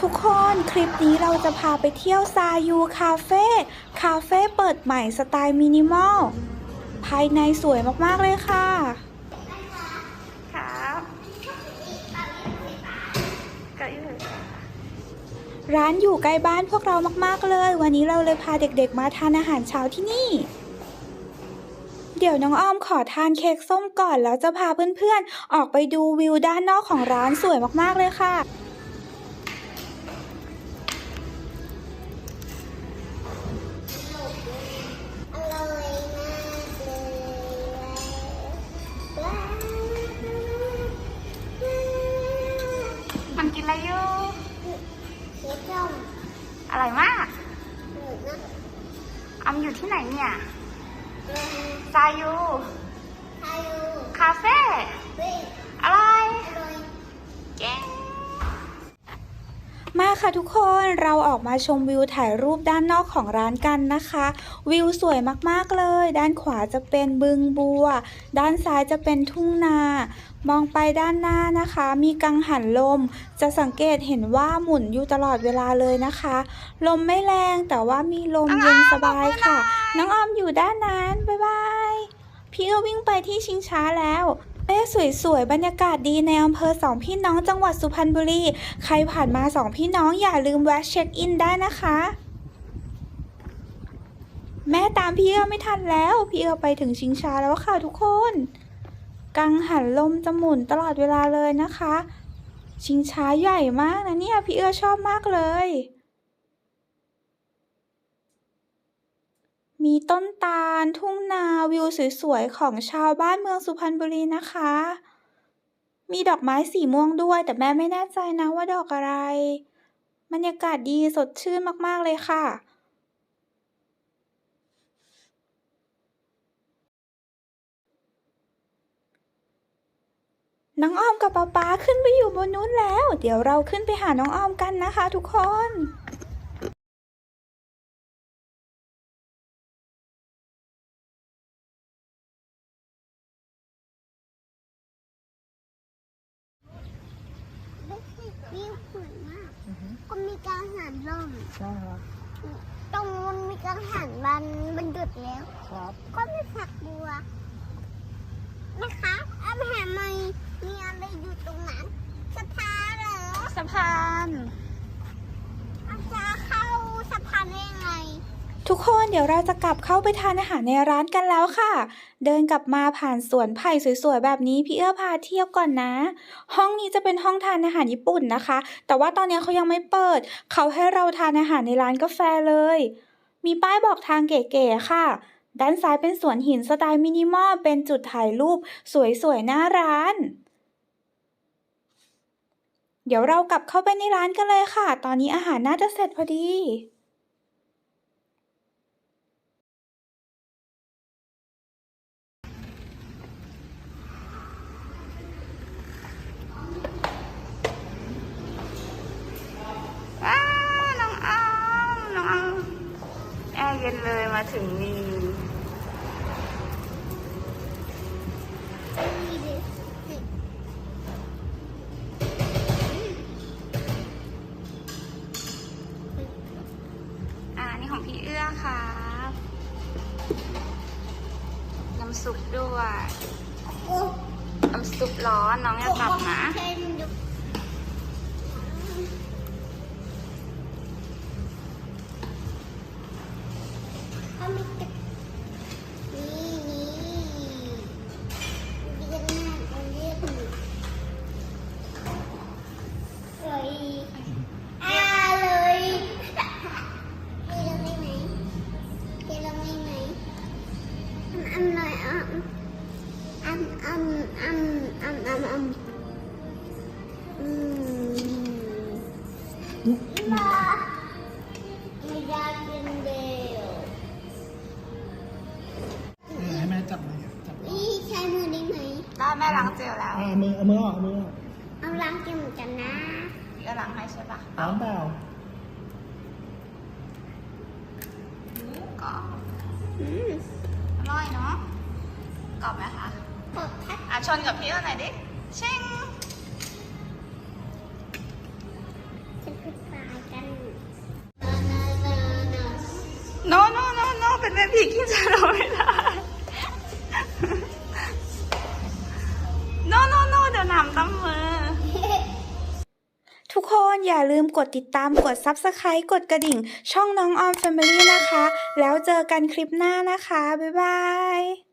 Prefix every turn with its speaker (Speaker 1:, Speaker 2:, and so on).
Speaker 1: ทุกคนคลิปนี้เราจะพาไปเที่ยวซายูคาเฟ่คาเฟ่เปิดใหม่สไตล์มินิมอล ภายในสวยมาก ๆ เลยค่ะ ครับก็อยู่ร้านอยู่ใกล้บ้านพวกเรามาก ๆ เลย วันนี้เราเลยพาเด็ก ๆ มาทานอาหารเช้าที่นี่ เดี๋ยวน้องอ้อมขอทานเค้กส้มก่อน แล้วจะพาเพื่อน ๆ ออกไปดูวิวด้านนอกของร้านสวยมาก ๆ เลยค่ะ
Speaker 2: อะ
Speaker 1: ไรอยู่
Speaker 2: เค้กส้ม
Speaker 1: อร่อยมาก
Speaker 2: หนูนะ
Speaker 1: ออมอยู่ที่ไหนเนี่ย
Speaker 2: ลง
Speaker 1: ซายู
Speaker 2: ทายู
Speaker 1: คาเฟ่
Speaker 2: เว้ย
Speaker 1: อร่อย
Speaker 2: อร่อย
Speaker 1: เก่ง มาค่ะทุกคนเราออกมาชมวิวถ่ายรูปด้านนอกของร้านกันนะคะ วิวสวยมากๆเลย ด้านขวาจะเป็นบึงบัว ด้านซ้ายจะเป็นทุ่งนามองไปด้านหน้านะคะ มีกังหันลม จะสังเกตเห็นว่าหมุนอยู่ตลอดเวลาเลยนะคะ ลมไม่แรงแต่ว่ามีลมเย็นสบายค่ะ น้องออมอยู่ด้านนั้น บ๊ายบาย พี่ก็วิ่งไปที่ชิงช้าแล้ว เอ๊ะสวยๆ บรรยากาศดีในอำเภอสองพี่น้องจังหวัดสุพรรณบุรี ใครผ่านมาสองพี่น้องอย่าลืมแวะเช็คอินได้นะคะ แม่ตามพี่เอื้อไม่ทันแล้ว พี่เอื้อไปถึงชิงช้าแล้วค่ะทุกคน กังหันลมจะหมุนตลอดเวลาเลยนะคะ ชิงช้าใหญ่มากนะเนี่ยพี่เอื้อชอบมากเลย มีต้นตาล ทุ่งนาวิวสวยๆ ของชาวบ้านเมืองสุพรรณบุรีนะคะ มีดอกไม้สีม่วงด้วย แต่แม่ไม่แน่ใจนะว่าดอกอะไรบรรยากาศดีสดชื่นมากๆเลยค่ะ น้องออมกับป๊าป๊าขึ้นไปอยู่บนนู้นแล้ว เดี๋ยวเราขึ้นไปหาน้องออมกันนะคะทุกคน
Speaker 2: วิวสวยมากก็มีกังหันลม
Speaker 3: ใช่ครับ
Speaker 2: ตรงนู้นมีกังหันมันมันหยุดแล้ว
Speaker 3: ครับ
Speaker 2: ก็มีฝักบัวนะคะอาแหมไม่มีอะไรอยู่ตรงนั้นสะพานเหรอ
Speaker 1: สะพาน
Speaker 2: อาจะเข้าสะพานได้ยังไง
Speaker 1: ทุกคนเดี๋ยวเราจะกลับเข้าไปทานอาหารในร้านกันแล้วค่ะ เดินกลับมาผ่านสวนไผ่สวยๆแบบนี้พี่เอื้อพาเที่ยวก่อนนะ ห้องนี้จะเป็นห้องทานอาหารญี่ปุ่นนะคะ แต่ว่าตอนนี้เขายังไม่เปิด เขาให้เราทานอาหารในร้านกาแฟเลย มีป้ายบอกทางเก๋ๆค่ะ ด้านซ้ายเป็นสวนหินสไตล์มินิมอลเป็นจุดถ่ายรูป สวยๆหน้าร้านเดี๋ยวเรากลับเข้าไปในร้านกันเลยค่ะ ตอนนี้อาหารน่าจะเสร็จพอดี ว้าวน้องออมน้องออมแอร์ เย็นเลยมาถึงนี่อ่านี่ของพี่เอื้อครับน้ำซุปด้วย
Speaker 2: โอ้
Speaker 1: น้ำซุปร้อนน้องอย่ากลับนะ
Speaker 2: เทนดูเขามีตึกนี่นี่เรียกหน้าเขาเรียกหนูสวยอ่าเลยเฮลงได้ไหมเฮลงได้ไหมอันหน่อยอะ อัมอัมอัม
Speaker 3: แม่
Speaker 1: ล้างเจลแล้ว
Speaker 3: อ่ามือเอามือออกเอามือออก
Speaker 2: เอาล้างเจลเหมือนกันนะ
Speaker 1: เดี๋ยล้างให้ใช่ปะ
Speaker 3: ล้างเปล่า
Speaker 1: ก็
Speaker 2: อ
Speaker 1: ร่อยเนาะกรอบไหมคะ
Speaker 2: กรอบค่ะ
Speaker 1: อะชนกับพี่หน่อยดิเช่ง
Speaker 2: จะพูดปลากัน
Speaker 1: โนโนโนโนเป็นแม่พี่กินจะรอไม่ได้ คนอย่าลืมกดติดตามกด Subscribe กดกระดิ่ง ช่องน้องออม Family นะคะ แล้วเจอกันคลิปหน้านะคะ บ๊ายบาย